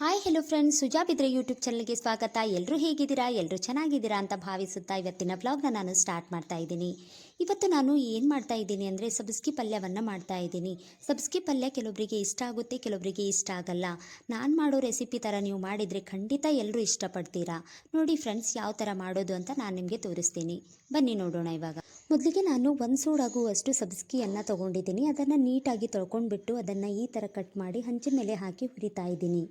Hi hello friends Suja ಬಿದ್ರೆ YouTube ಚಾನಲ್ಗೆ ಸ್ವಾಗತ. ಎಲ್ಲರೂ ಹೇಗಿದ್ದೀರಾ? ಎಲ್ಲರೂ ಚೆನ್ನಾಗಿದ್ದೀರಾ ಅಂತ ಭಾವಿಸುತ್ತಾ ಇವತ್ತಿನ ಬ್ಲಾಗ್ನ ನಾನು ಸ್ಟಾರ್ಟ್ ಮಾಡ್ತಾ ಇದ್ದೀನಿ. ಇವತ್ತು ನಾನು ಏನು ಮಾಡ್ತಾ ಇದ್ದೀನಿ ಅಂದರೆ ಸಬ್ಸ್ಕಿ ಪಲ್ಯವನ್ನು ಮಾಡ್ತಾ ಇದ್ದೀನಿ. ಸಬ್ಸ್ಗಿ ಪಲ್ಯ ಕೆಲವೊಬ್ಬರಿಗೆ ಇಷ್ಟ ಆಗುತ್ತೆ ಕೆಲವೊಬ್ಬರಿಗೆ ಇಷ್ಟ ಆಗಲ್ಲ. ನಾನು ಮಾಡೋ ರೆಸಿಪಿ ಥರ ನೀವು ಮಾಡಿದರೆ ಖಂಡಿತ ಎಲ್ಲರೂ ಇಷ್ಟಪಡ್ತೀರಾ? ನೋಡಿ ಫ್ರೆಂಡ್ಸ್ ಯಾವ ಥರ ಮಾಡೋದು ಅಂತ ನಾನು ನಿಮಗೆ ತೋರಿಸ್ತೀನಿ. ಬನ್ನಿ ನೋಡೋಣ ಇವಾಗ. ಮೊದಲಿಗೆ ನಾನು ಒಂದು ಸೂಡಾಗುವಷ್ಟು ಸಬ್ಸ್ಕಿಯನ್ನು ತೊಗೊಂಡಿದ್ದೀನಿ. ಅದನ್ನು ನೀಟಾಗಿ ತೊಳ್ಕೊಂಡ್ಬಿಟ್ಟು ಅದನ್ನು ಈ ಥರ ಕಟ್ ಮಾಡಿ ಹಂಚಿನ ಮೇಲೆ ಹಾಕಿ ಹುರಿತಾ ಇದ್ದೀನಿ.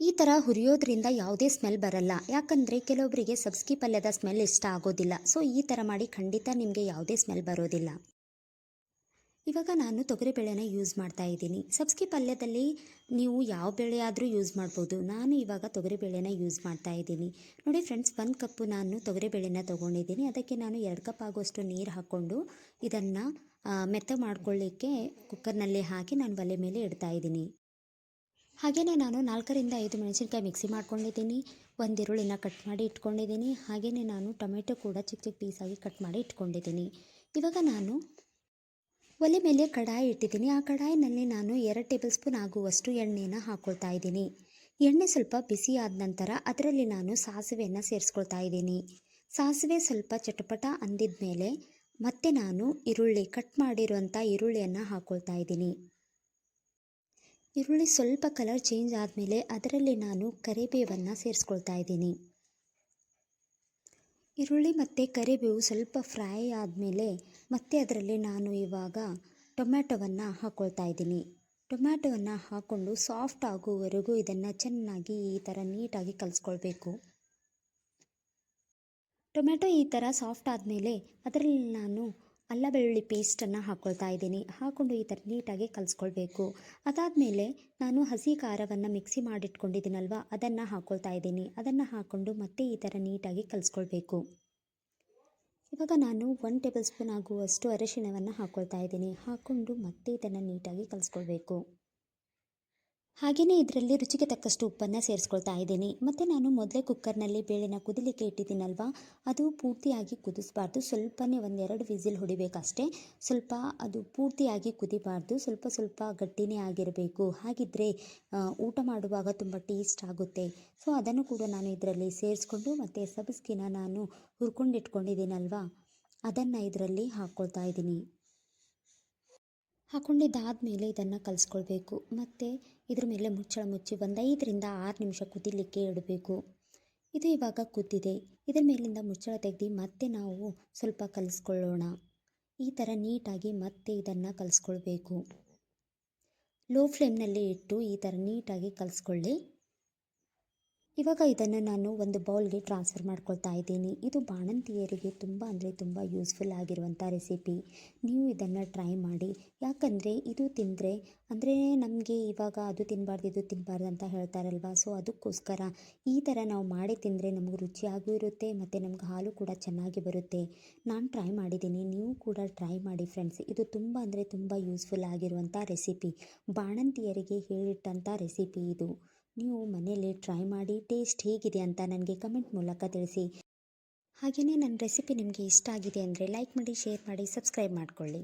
ಈ ಥರ ಹುರಿಯೋದ್ರಿಂದ ಯಾವುದೇ ಸ್ಮೆಲ್ ಬರಲ್ಲ. ಯಾಕಂದರೆ ಕೆಲವೊಬ್ಬರಿಗೆ ಸಬ್ಸ್ಗಿ ಪಲ್ಯದ ಸ್ಮೆಲ್ ಇಷ್ಟ ಆಗೋದಿಲ್ಲ. ಸೊ, ಈ ಥರ ಮಾಡಿ ಖಂಡಿತ ನಿಮಗೆ ಯಾವುದೇ ಸ್ಮೆಲ್ ಬರೋದಿಲ್ಲ. ಇವಾಗ ನಾನು ತೊಗರಿಬೇಳೆನ ಯೂಸ್ ಮಾಡ್ತಾ ಇದ್ದೀನಿ. ಸಬ್ಸ್ಗಿ ಪಲ್ಯದಲ್ಲಿ ನೀವು ಯಾವ ಬೇಳೆ ಆದರೂ ಯೂಸ್ ಮಾಡ್ಬೋದು. ನಾನು ಇವಾಗ ತೊಗರಿಬೇಳೆನ ಯೂಸ್ ಮಾಡ್ತಾ ಇದ್ದೀನಿ. ನೋಡಿ ಫ್ರೆಂಡ್ಸ್ ಒಂದು ಕಪ್ಪು ನಾನು ತೊಗರಿಬೇಳೆನ ತೊಗೊಂಡಿದ್ದೀನಿ. ಅದಕ್ಕೆ ನಾನು ಎರಡು ಕಪ್ ಆಗುವಷ್ಟು ನೀರು ಹಾಕ್ಕೊಂಡು ಇದನ್ನು ಮೆತ್ತ ಮಾಡ್ಕೊಳ್ಳಿಕ್ಕೆ ಕುಕ್ಕರ್ನಲ್ಲಿ ಹಾಕಿ ನಾನು ಒಲೆ ಮೇಲೆ ಇಡ್ತಾ ಇದ್ದೀನಿ. ಹಾಗೆಯೇ ನಾನು ನಾಲ್ಕರಿಂದ ಐದು ಮೆಣಸಿನ್ಕಾಯಿ ಮಿಕ್ಸಿ ಮಾಡ್ಕೊಂಡಿದ್ದೀನಿ. ಒಂದು ಈರುಳ್ಳಿನ ಕಟ್ ಮಾಡಿ ಇಟ್ಕೊಂಡಿದ್ದೀನಿ. ಹಾಗೆಯೇ ನಾನು ಟೊಮೆಟೊ ಕೂಡ ಚಿಕ್ಕ ಚಿಕ್ಕ ಪೀಸಾಗಿ ಕಟ್ ಮಾಡಿ ಇಟ್ಕೊಂಡಿದ್ದೀನಿ. ಇವಾಗ ನಾನು ಒಲೆ ಮೇಲೆ ಕಡಾಯಿ ಇಟ್ಟಿದ್ದೀನಿ. ಆ ಕಡಾಯಿನಲ್ಲಿ ನಾನು ಎರಡು ಟೇಬಲ್ ಸ್ಪೂನ್ ಆಗುವಷ್ಟು ಎಣ್ಣೆನ ಹಾಕ್ಕೊಳ್ತಾ ಇದ್ದೀನಿ. ಎಣ್ಣೆ ಸ್ವಲ್ಪ ಬಿಸಿ ಆದ ನಂತರ ಅದರಲ್ಲಿ ನಾನು ಸಾಸಿವೆಯನ್ನು ಸೇರಿಸ್ಕೊಳ್ತಾ ಇದ್ದೀನಿ. ಸಾಸಿವೆ ಸ್ವಲ್ಪ ಚಟಪಟ ಅಂದಿದ ಮೇಲೆ ಮತ್ತೆ ನಾನು ಈರುಳ್ಳಿ ಕಟ್ ಮಾಡಿರುವಂಥ ಈರುಳ್ಳಿಯನ್ನು ಹಾಕ್ಕೊಳ್ತಾ ಇದ್ದೀನಿ. ಈರುಳ್ಳಿ ಸ್ವಲ್ಪ ಕಲರ್ ಚೇಂಜ್ ಆದಮೇಲೆ ಅದರಲ್ಲಿ ನಾನು ಕರಿಬೇವನ್ನು ಸೇರಿಸ್ಕೊಳ್ತಾ ಇದ್ದೀನಿ. ಈರುಳ್ಳಿ ಮತ್ತು ಕರಿಬೇವು ಸ್ವಲ್ಪ ಫ್ರೈ ಆದಮೇಲೆ ಮತ್ತೆ ಅದರಲ್ಲಿ ನಾನು ಇವಾಗ ಟೊಮ್ಯಾಟೊವನ್ನು ಹಾಕ್ಕೊಳ್ತಾ ಇದ್ದೀನಿ. ಟೊಮ್ಯಾಟೊವನ್ನು ಹಾಕ್ಕೊಂಡು ಸಾಫ್ಟ್ ಆಗುವವರೆಗೂ ಇದನ್ನು ಚೆನ್ನಾಗಿ ಈ ಥರ ನೀಟಾಗಿ ಕಲಿಸ್ಕೊಳ್ಬೇಕು. ಟೊಮ್ಯಾಟೊ ಈ ಥರ ಸಾಫ್ಟ್ ಆದಮೇಲೆ ಅದರಲ್ಲಿ ನಾನು ಅಲ್ಲ ಬೆಳ್ಳುಳ್ಳಿ ಪೇಸ್ಟನ್ನು ಹಾಕ್ಕೊಳ್ತಾ ಇದ್ದೀನಿ. ಹಾಕ್ಕೊಂಡು ಈ ಥರ ನೀಟಾಗಿ ಕಲಿಸ್ಕೊಳ್ಬೇಕು. ಅದಾದಮೇಲೆ ನಾನು ಹಸಿ ಖಾರವನ್ನು ಮಿಕ್ಸಿ ಮಾಡಿಟ್ಕೊಂಡಿದ್ದೀನಲ್ವ? ಅದನ್ನು ಹಾಕ್ಕೊಳ್ತಾ ಇದ್ದೀನಿ. ಅದನ್ನು ಹಾಕ್ಕೊಂಡು ಮತ್ತೆ ಈ ಥರ ನೀಟಾಗಿ ಕಲಿಸ್ಕೊಳ್ಬೇಕು. ಇವಾಗ ನಾನು ಒನ್ ಟೇಬಲ್ ಸ್ಪೂನ್ ಆಗುವಷ್ಟು ಅರಿಶಿಣವನ್ನು ಹಾಕ್ಕೊಳ್ತಾ ಇದ್ದೀನಿ. ಹಾಕ್ಕೊಂಡು ಮತ್ತೆ ಇದನ್ನು ನೀಟಾಗಿ ಕಲಿಸ್ಕೊಳ್ಬೇಕು. ಹಾಗೆಯೇ ಇದರಲ್ಲಿ ರುಚಿಗೆ ತಕ್ಕಷ್ಟು ಉಪ್ಪನ್ನು ಸೇರಿಸ್ಕೊಳ್ತಾ ಇದ್ದೀನಿ. ಮತ್ತು ನಾನು ಮೊದಲೇ ಕುಕ್ಕರ್ನಲ್ಲಿ ಬೇಳೆನ ಕುದಿಲಿಕ್ಕೆ ಇಟ್ಟಿದ್ದೀನಲ್ವಾ? ಅದು ಪೂರ್ತಿಯಾಗಿ ಕುದಿಸಬಾರ್ದು. ಸ್ವಲ್ಪನೇ ಒಂದೆರಡು ವಿಸಿಲ್ ಹೊಡಿಬೇಕಷ್ಟೇ. ಸ್ವಲ್ಪ ಅದು ಪೂರ್ತಿಯಾಗಿ ಕುದಿಬಾರ್ದು. ಸ್ವಲ್ಪ ಸ್ವಲ್ಪ ಗಟ್ಟಿನೇ ಆಗಿರಬೇಕು. ಹಾಗಿದ್ದರೆ ಊಟ ಮಾಡುವಾಗ ತುಂಬ ಟೇಸ್ಟ್ ಆಗುತ್ತೆ. ಸೊ, ಅದನ್ನು ಕೂಡ ನಾನು ಇದರಲ್ಲಿ ಸೇರಿಸ್ಕೊಂಡು ಮತ್ತು ಸಬ್ಸ್ಕಿನ ನಾನು ಹುರ್ಕೊಂಡಿಟ್ಕೊಂಡಿದ್ದೀನಲ್ವಾ ಅದನ್ನು ಇದರಲ್ಲಿ ಹಾಕ್ಕೊಳ್ತಾ ಇದ್ದೀನಿ. ಹಾಕ್ಕೊಂಡಿದ್ದಾದಮೇಲೆ ಇದನ್ನು ಕಲಿಸ್ಕೊಳ್ಬೇಕು. ಮತ್ತು ಇದ್ರ ಮೇಲೆ ಮುಚ್ಚಳ ಮುಚ್ಚಿ ಒಂದು ಐದರಿಂದ ಆರು ನಿಮಿಷ ಕುದಿಲಿಕ್ಕೆ ಇಡಬೇಕು. ಇದು ಇವಾಗ ಕುದ್ದಿದೆ. ಇದರ ಮೇಲಿಂದ ಮುಚ್ಚಳ ತೆಗೆದು ಮತ್ತೆ ನಾವು ಸ್ವಲ್ಪ ಕಲಿಸ್ಕೊಳ್ಳೋಣ. ಈ ಥರ ನೀಟಾಗಿ ಮತ್ತೆ ಇದನ್ನು ಕಲಿಸ್ಕೊಳ್ಬೇಕು. ಲೋ ಫ್ಲೇಮ್ನಲ್ಲಿ ಇಟ್ಟು ಈ ಥರ ನೀಟಾಗಿ ಕಲಿಸ್ಕೊಳ್ಳಿ. ಇವಾಗ ಇದನ್ನು ನಾನು ಒಂದು ಬೌಲ್ಗೆ ಟ್ರಾನ್ಸ್ಫರ್ ಮಾಡ್ಕೊಳ್ತಾ ಇದ್ದೀನಿ. ಇದು ಬಾಣಂತಿಯರಿಗೆ ತುಂಬ ಅಂದರೆ ತುಂಬ ಯೂಸ್ಫುಲ್ ಆಗಿರುವಂಥ ರೆಸಿಪಿ. ನೀವು ಇದನ್ನು ಟ್ರೈ ಮಾಡಿ. ಯಾಕಂದರೆ ಇದು ತಿಂದರೆ, ಅಂದರೆ ನಮಗೆ ಇವಾಗ ಅದು ತಿನ್ನಬಾರ್ದು ಇದು ತಿನ್ನಬಾರ್ದು ಅಂತ ಹೇಳ್ತಾರಲ್ವ? ಸೊ, ಅದಕ್ಕೋಸ್ಕರ ಈ ಥರ ನಾವು ಮಾಡಿ ತಿಂದರೆ ನಮಗೆ ರುಚಿಯಾಗೂ ಇರುತ್ತೆ, ಮತ್ತು ನಮ್ಗೆ ಹಾಲು ಕೂಡ ಚೆನ್ನಾಗಿ ಬರುತ್ತೆ. ನಾನು ಟ್ರೈ ಮಾಡಿದ್ದೀನಿ. ನೀವು ಕೂಡ ಟ್ರೈ ಮಾಡಿ ಫ್ರೆಂಡ್ಸ್. ಇದು ತುಂಬ ಅಂದರೆ ತುಂಬ ಯೂಸ್ಫುಲ್ ಆಗಿರುವಂಥ ರೆಸಿಪಿ. ಬಾಣಂತಿಯರಿಗೆ ಹೇಳಿಟ್ಟಂಥ ರೆಸಿಪಿ ಇದು. ನೀವು ಮನೆಯಲ್ಲಿ ಟ್ರೈ ಮಾಡಿ ಟೇಸ್ಟ್ ಹೇಗಿದೆ ಅಂತ ನನಗೆ ಕಮೆಂಟ್ ಮೂಲಕ ತಿಳಿಸಿ. ಹಾಗೆಯೇ ನನ್ನ ರೆಸಿಪಿ ನಿಮಗೆ ಇಷ್ಟ ಆಗಿದೆ ಅಂದರೆ ಲೈಕ್ ಮಾಡಿ ಶೇರ್ ಮಾಡಿ ಸಬ್ಸ್ಕ್ರೈಬ್ ಮಾಡಿಕೊಳ್ಳಿ.